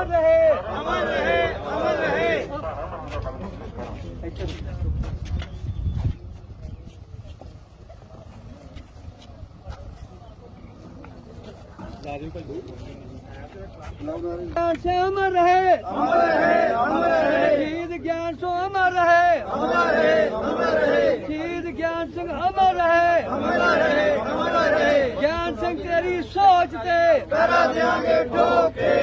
ਅਮਰ ਰਹੇ ਅਮਰ ਰਹੇ ਅਮਰ ਰਹੇ ज्ञान से अमर रहे अमर रहे अमर रहे शहीद ज्ञान से अमर रहे अमर रहे अमर रहे शहीद ज्ञान सिंह अमर रहे अमर रहे अमर रहे ज्ञान सिंह तेरी सोच ते करा देंगे ठोके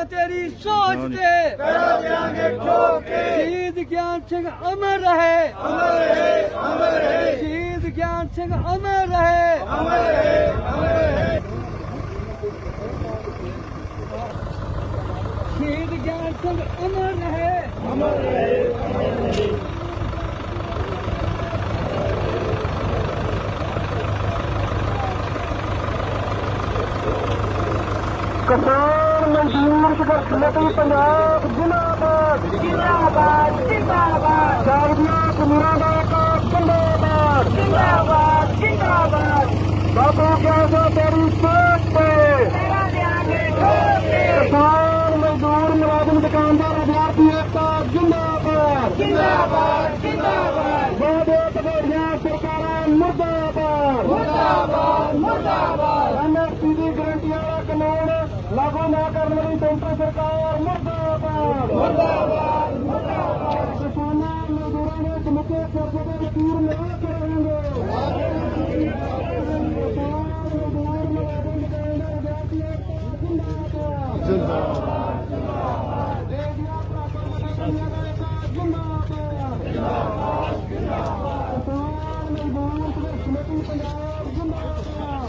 ਹੈ ਤੇਰੀ ਸੋਚ ਤੇ ਪੈਰਾ ਦਿਆਂਗੇ ਠੋਕ ਕੇ। ਸ਼ਹੀਦ ਗਿਆਨ ਸਿੰਘ ਅਮਰ ਰਹੇ। ਅਮਰ ਰਹੇ ਅਮਰ ਰਹੇ। ਸ਼ਹੀਦ ਗਿਆਨ ਸਿੰਘ ਅਮਰ ਰਹੇ। ਅਮਰ ਰਹੇ ਅਮਰ ਰਹੇ। ਸ਼ਹੀਦ ਗਿਆਨ ਸਿੰਘ ਅਮਰ ਰਹੇ। ਅਮਰ ਰਹੇ ਅਮਰ ਰਹੇ। ਕਸਾ ਮਜ਼ਦੂਰ ਸੰਘਰਸ਼ ਕਮੇਟੀ ਪੰਜਾਬ ਜਿੰਦਾਬਾਦ। ਜਿੰਦਾਬਾਦ ਜਿੰਦਾਬਾਦ। ਸਾਡੀਆਂ ਜ਼ਮੀਰਾਂ ਦਾ ਇੱਕ ਜਿੰਦਾਬਾਦ। ਜਿੰਦਾਬਾਦ ਜਿੰਦਾਬਾਦ। ਬਾਬੂ ਕਿਆਸਾ ਤੇਰੀ ਸੋਚ ਤੇ। ਤੇਰਾ ਦਿਆਂਗੇ ਠੋਕੇ ਕਿਸਾਨ ਮਜ਼ਦੂਰ ਮੁਲਾਜ਼ਮ ਦੁਕਾਨਦਾਰ ਵਿਦਿਆਰਥੀ ਏਕਤਾ ਜਿੰਦਾਬਾਦ। ਜਿੰਦਾਬਾਦ ਜਿੰਦਾਬਾਦ। ਬਾਬੇ ਤਗੜੀਆਂ ਸਰਕਾਰਾਂ ਮੁਰਦਾਬਾਦ। ਮੁਰਦਾਬਾਦ ਮੁਰਦਾਬਾਦ ਐਮਐਸਪੀ ਦੀ ਗਰੰਟੀ ਵਾਲਾ ਕਾਨੂੰਨ ਲਾਗੂ ਨਾ ਕਰਨ ਵਾਲੀ ਸੈਂਟਰ ਸਰਕਾਰ ਮੁਰਦਾਬਾਦ। ਮੁਰਦਾਬਾਦ ਮੁਰਦਾਬਾਦ ਕਿਸਾਨਾਂ, ਮਜ਼ਦੂਰਾਂ ਨੇ ਸਮੁੱਚੇ ਕਰਜ਼ੇ ਦੇ ਵਕੀਲ ਨਾ ਕਰਾਂਗੇ ਕਿਸਾਨ ਜਿੰਦਾਬਾਦ ਜਿੰਦਾਬਾਦ ਦੇਸ਼ ਦੀਆਂ ਪ੍ਰਾਪਤੀਆਂ ਦਾ ਇੱਕ ਜਿੰਦਾਬਾਦ ਜਿੰਦਾਬਾਦ ਜਿੰਦਾਬਾਦ ਕਿਸਾਨ ਮਜ਼ਦੂਰ ਸੰਘਰਸ਼ ਕਮੇਟੀ ਪੰਜਾਬ ਜਿੰਦਾਬਾਦ।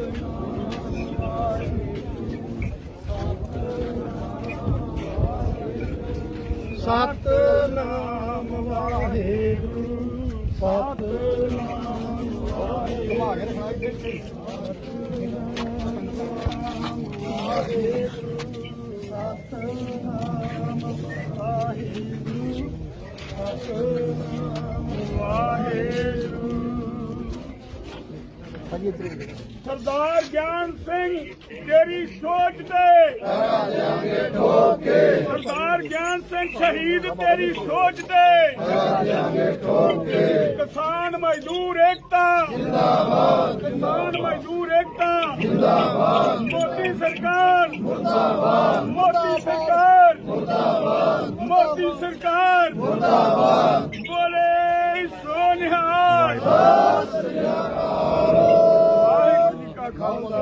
ਸਤਨਾਮ ਵਾਹਿਗੁਰੂ ਸਤਨਾਮ ਵਾਹਿਗੁਰੂ ਸਤਨਾਮ ਵਾਹਿਗੁਰੂ। ਸਤਨਾਮ ਵਾਹਿਗੁਰੂ ਸਰਦਾਰ ਗਿਆਨ ਸਿੰਘ, ਤੇਰੀ ਸੋਚ ਤੇ। ਕਰਾ ਦੇਾਂਗੇ ਠੋਕੇ ਸਰਦਾਰ ਗਿਆਨ ਸਿੰਘ ਸ਼ਹੀਦ, ਤੇਰੀ ਸੋਚ ਤੇ। ਕਰਾ ਦੇਾਂਗੇ ਠੋਕੇ ਕਿਸਾਨ ਮਜ਼ਦੂਰ ਏਕਤਾ। ਜਿੰਦਾਬਾਦ ਕਿਸਾਨ ਮਜ਼ਦੂਰ ਏਕਤਾ। ਜਿੰਦਾਬਾਦ ਮੋਦੀ ਸਰਕਾਰ। ਮੁਰਦਾਬਾਦ ਮੋਦੀ ਸਰਕਾਰ। ਮੁਰਦਾਬਾਦ ਮੋਦੀ ਸਰਕਾਰ। ਮੁਰਦਾਬਾਦ ਬੋਲੇ ਸੋਨਿਹਾਲ ਵਾਹਿਗੁਰੂ ਜੀ ਕਾ ਖਾਲਸਾ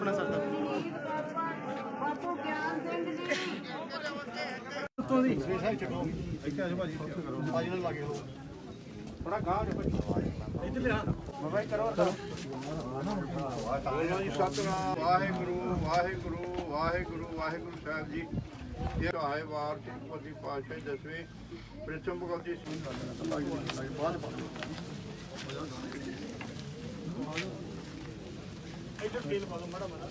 ਠੀਕ ਹੈ। ਆਪਣਾ ਸਰਦਾਰ ਸਤਨਾਮ ਵਾਹਿਗੁਰੂ ਵਾਹਿਗੁਰੂ ਵਾਹਿਗੁਰੂ ਵਾਹਿਗੁਰੂ ਸਾਹਿਬ ਜੀ। ਇਹ ਆਏ ਵਾਰ ਸਿੰਘ ਪਤੀ ਪਾਤਸ਼ਾਹ ਦਸਵੇਂ ਪ੍ਰਿਥਮ ਭਗਤ ਜੀ ਸਿੰਘ ਬਾਅਦ ਇੱਧਰ ਤੇਲ ਪਾ ਦੋ ਮਾੜਾ ਮਾੜਾ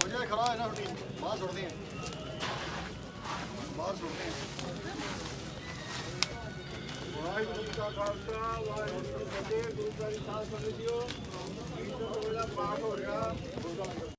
ਜਿਹੜਾ ਖੜਾ ਹੈ ਰੋਟੀ ਬਾਹਰ ਸੁੱਟਦੇ ਆ। ਬਾਹਰ ਸੁੱਟਦੇ ਆ। ਵਾਹਿਗੁਰੂ ਜੀ ਕਾ ਖਾਲਸਾ, ਵਾਹਿਗੁਰੂ ਜੀ ਕੀ ਫਤਿਹ, ਗੁਰੂ ਗ੍ਰੰਥ ਸਾਹਿਬ ਸੰਗਤ ਜੀਓ ਕੀਰਤਨ ਵੇਲਾ ਪਾਠ ਹੋ ਰਿਹਾ।